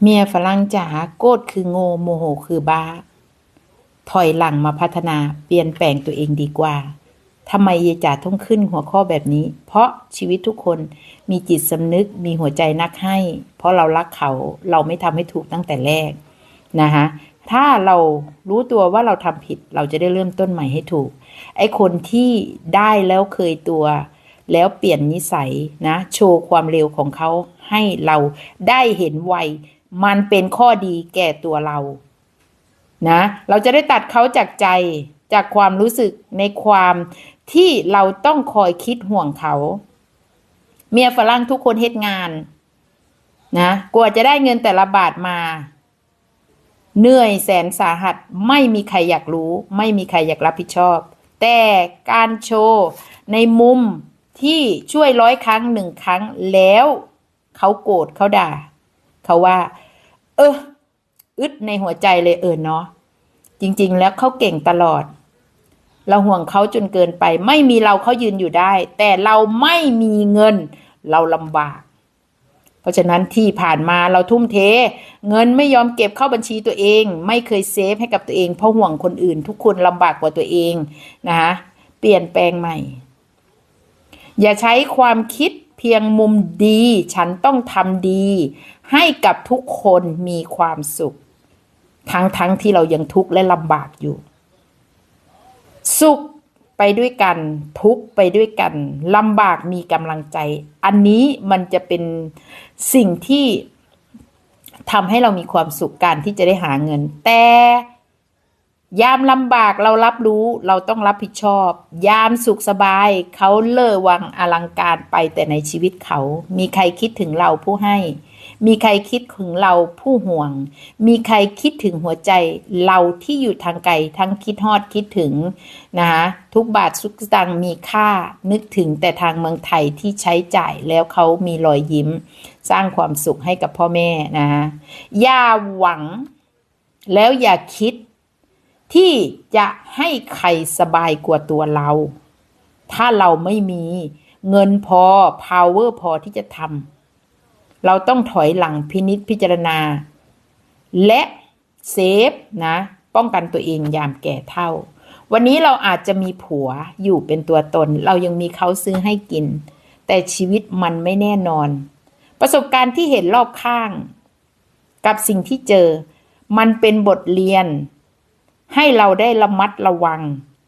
เมียฝรั่งจ๋าโกรธคือโง่โมโหคือบ้า ถอยหลังมาพัฒนาเปลี่ยนแปลงตัวเองดีกว่าทำไมเยจ๋าต้องขึ้นหัวข้อแบบนี้ เพราะชีวิตทุกคนมีจิตสำนึกมีหัวใจนักให้ เพราะเรารักเขาเราไม่ทำให้ถูกตั้งแต่แรกนะคะถ้าเรารู้ตัวว่าเราทำผิดเราจะได้เริ่มต้นใหม่ให้ถูก ไอ้คนที่ได้แล้วเคยตัว แล้วเปลี่ยนนิสัยนะ โชว์ความเร็วของเขาให้เราได้เห็นไว มันเป็นข้อดีแก่ตัวเรา นะ เราจะได้ตัดเขาจากใจจากความรู้สึกในความที่เราต้องคอยคิดห่วงเขา เมียฝรั่งทุกคนเฮ็ดงาน นะกว่าจะได้เงินแต่ละบาทมา เหนื่อยแสนสาหัสไม่มีใครอยากรู้ ไม่มีใครอยากรับผิดชอบ แต่การโชว์ในมุมที่ช่วยร้อยครั้งหนึ่งครั้งแล้ว เขาโกรธเขาด่า เขาว่า เอออึดในหัวใจเลยเออเนาะจริง ๆ แล้วเขาเก่งตลอด เราห่วงเขาจนเกินไป ไม่มีเราเขายืนอยู่ได้ แต่เราไม่มีเงิน เราลำบาก เพราะฉะนั้นที่ผ่านมาเราทุ่มเท เงินไม่ยอมเก็บเข้าบัญชีตัวเอง ไม่เคยเซฟให้กับตัวเองเพราะห่วงคนอื่น ทุกคนลำบากกว่าตัวเองนะคะเปลี่ยนแปลงใหม่ อย่าใช้ความคิด พียงมุมดี ฉันต้องทำดี ให้กับทุกคนมีความสุข ทั้งทั้งที่เรายังทุกข์และลำบากอยู่ สุขไปด้วยกันทุกข์ไปด้วยกันลำบากมีกำลังใจ อันนี้มันจะเป็นสิ่งที่ทำให้เรามีความสุขการที่จะได้หาเงิน แต่ ยามลำบากเรารับรู้เราต้องรับผิดชอบ ยามสุขสบายเขาเล่อวังอลังการไปแต่ในชีวิตเขา มีใครคิดถึงเราผู้ให้ มีใครคิดถึงเราผู้ห่วง มีใครคิดถึงหัวใจเราที่อยู่ทางไกลทั้งคิดฮอดคิดถึงนะคะทุกบาททุกสตังค์มีค่านึกถึงแต่ทางเมืองไทยที่ใช้จ่ายแล้วเขามีรอยยิ้ม สร้างความสุขให้กับพ่อแม่นะคะอย่าหวัง แล้วอย่าคิด ที่จะให้ใครสบายกว่าตัวเรา ถ้าเราไม่มีเงินพอ power พอที่จะทำเราต้องถอยหลังพินิษพิจารณา และเซฟนะ ป้องกันตัวเองยามแก่เท่า วันนี้เราอาจจะมีผัวอยู่เป็นตัวตน เรายังมีเขาซื้อให้กิน แต่ชีวิตมันไม่แน่นอน ประสบการณ์ที่เห็นรอบข้าง กับสิ่งที่เจอ มันเป็นบทเรียน ให้เราได้ระมัดระวัง